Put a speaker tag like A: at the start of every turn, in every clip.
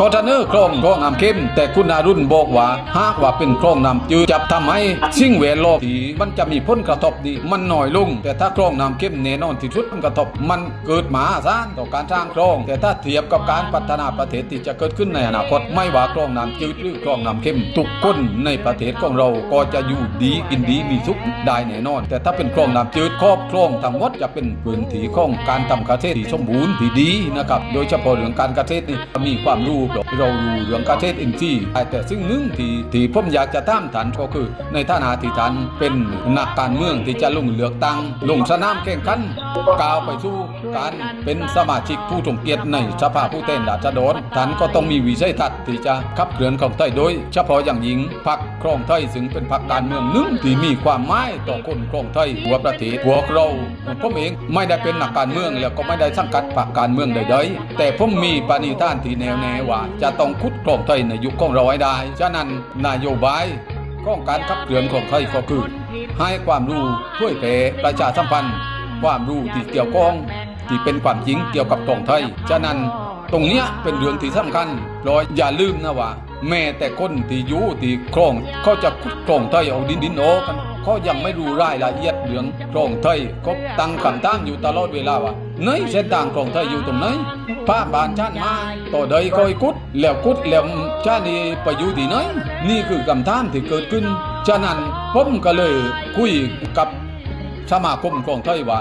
A: ก็จะเนื้อโครงโครงน้ำเข้ม แต่คุณอารุณบอกว่าหากว่าเป็นโครงน้ำจืดจะทำให้สิ่งแวดล้อมที่มันจะมีผลกระทบดี มันน้อยลง แต่ถ้าโครงน้ำเข้มแน่นอนที่สุดผลกระทบ มันเกิดมหาศาลต่อการสร้างโครงแต่ถ้าเทียบกับการพัฒนาประเทศที่จะเกิดขึ้นในอนาคตไม่ว่าโครงน้ำจืดหรือโครงน้ำเข้มทุกคนในประเทศของเราก็จะอยู่ดีกินดีมีสุขได้แน่นอน แต่ถ้าเป็นโครงน้ำจืดครอบโครงทั้งหมดจะเป็นพื้นที่ของการทำเกษตรที่สมบูรณ์ที่ดีนะครับโดยเฉพาะเรื่องการเกษตรนี่มีความรู้เรารู้เรื่องเกษตรอินทรีย์แต่ซึ่งหนึ่งที่ที่ผมอยากจะตามฐานก็คือ ในฐานะที่ท่านเป็นนักการเมืองที่จะลงเลือกตั้งลงสนามแข่งขันก้าวไปสู่การเป็นสมาชิกผู้ทรงเกียรติในสภาผู้แทนราษฎรท่านก็ต้องมีวิสัยทัศน์ที่จะขับเคลื่อนของไทยโดย เฉพาะอย่างยิ่งพรรคครองไทยซึ่งเป็นพรรคการเมืองหนึ่งที่มีความหมายต่อคนครองไทยหัวประเทศพวกเราผมเองไม่ได้เป็นนักการเมืองแล้วก็ไม่ได้สังกัดพรรคการเมืองใดๆแต่ผมมีปณิธานที่แน่วแน่ว่าจะต้องคุดครองไทยในยุคของเราให้ได้ ฉะนั้นนโยบายของการขับเคลื่อนของไทยก็คือ ให้ความรู้ช่วยแผ่ประชาสัมพันธ์ ความรู้ที่เกี่ยวข้องที่เป็นความจริงเกี่ยวกับกองไทย ฉะนั้นตรงเนี้ยเป็นเรื่องที่สำคัญเราะอย่าลืมนะว่า แม้แต่คนที่อยู่ที่ครองเขาจะขุดครองไทยเอาดินดินโอกันเขายังไม่รู้รายละเอียดเรื่องครองไทยก็ตั้งคำถามอยู่ตลอดเวลาว่า ไหนเส้นทางครองไทยอยู่ตรงไหนผ้าบานชานมาต่อใดคอยกุดแล้วกุดแล้วชาตินี้ไปอยู่ที่ไหนนี่คือคำถามที่เกิดขึ้น ฉะนั้นผมก็เลยคุยกับสมาคมของไทยว่า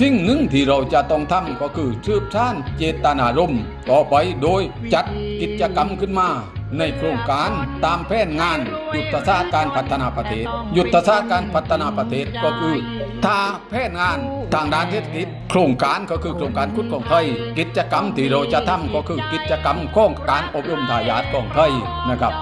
A: สิ่งหนึ่งที่เราจะต้องทำก็คือชืบชานเจตนารมณ์ต่อไปโดยจัดกิจกรรมขึ้นมา ในโครงการตามแผนงานยุทธศาสตร์การพัฒนาประเทศ ยุทธศาสตร์การพัฒนาประเทศก็คือถ้าแผนงานทางด้านเศรษฐกิจโครงการก็คือโครงการคุดของไทย กิจกรรมที่เราจะทำก็คือกิจกรรมของการอบรมทายาทของไทยนะครับ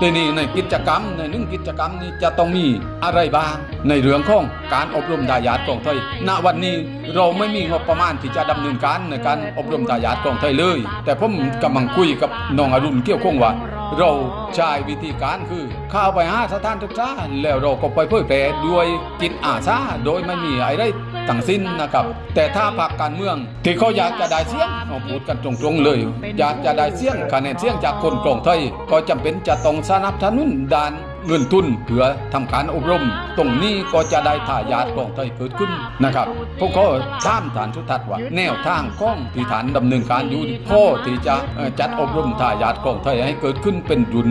A: ทีนี้ในกิจกรรมในหนึ่งกิจกรรมนี้จะต้องมีอะไรบ้าง ในเรื่องของการอบรมทายาทของไทย ณวันนี้เราไม่มีงบประมาณที่จะดำเนินการในการอบรมทายาทของไทยเลย แต่ผมกำลังคุยกับน้องอรุณเกี่ยวข้องว่าเราใช้วิธีการคือเข้าไปหาสถานศึกษาแล้วเราก็ไปเผยแพร่ด้วยจิตอาสาโดยไม่มีอะไรทั้งสิ้นนะครับ แต่ถ้าพรรคการเมือง ที่เขาอยากจะได้เสียงเอาพูดกันตรงๆเลย อยากจะได้เสียงคะแนนเสียงจากคนกรองไทย ก็จำเป็นจะต้องสนับสนุนด้านเงินทุนเพื่อทำการอบรม ตรงนี้ก็จะได้ทายาทของไทยเกิดขึ้นนะครับพวกเขาท่ามฐานทุทัศน์ว่าแนวทางของที่ฐานดำเนินการอยู่พ่อที่จะจัดอบรมทายาทของไทยให้เกิดขึ้นเป็นรุ่น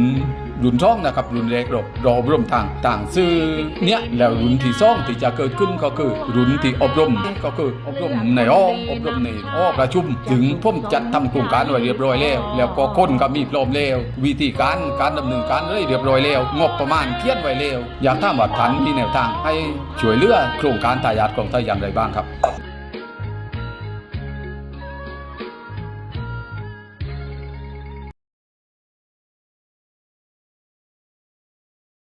A: รุ่นช่องนะครับรุ่นแรกเราเราอบรมทางต่างซื่อเนี้ยแล้วรุ่นที่สองที่จะเกิดขึ้นก็คือรุ่นที่อบรมก็คืออบรมในห้องอบรมในห้อประชุม ถึงผมจัดทำโครงการไว้เรียบร้อยแล้ว แล้วก็คนก็มีพร้อมแล้ววิธีการการดำเนินการเลยเรียบร้อยแล้ว งบประมาณเขียนไว้แล้วอยากถามว่าทันมีแนวทางให้ช่วยเหลือโครงการทายาทของไทยอย่างไรบ้างครับ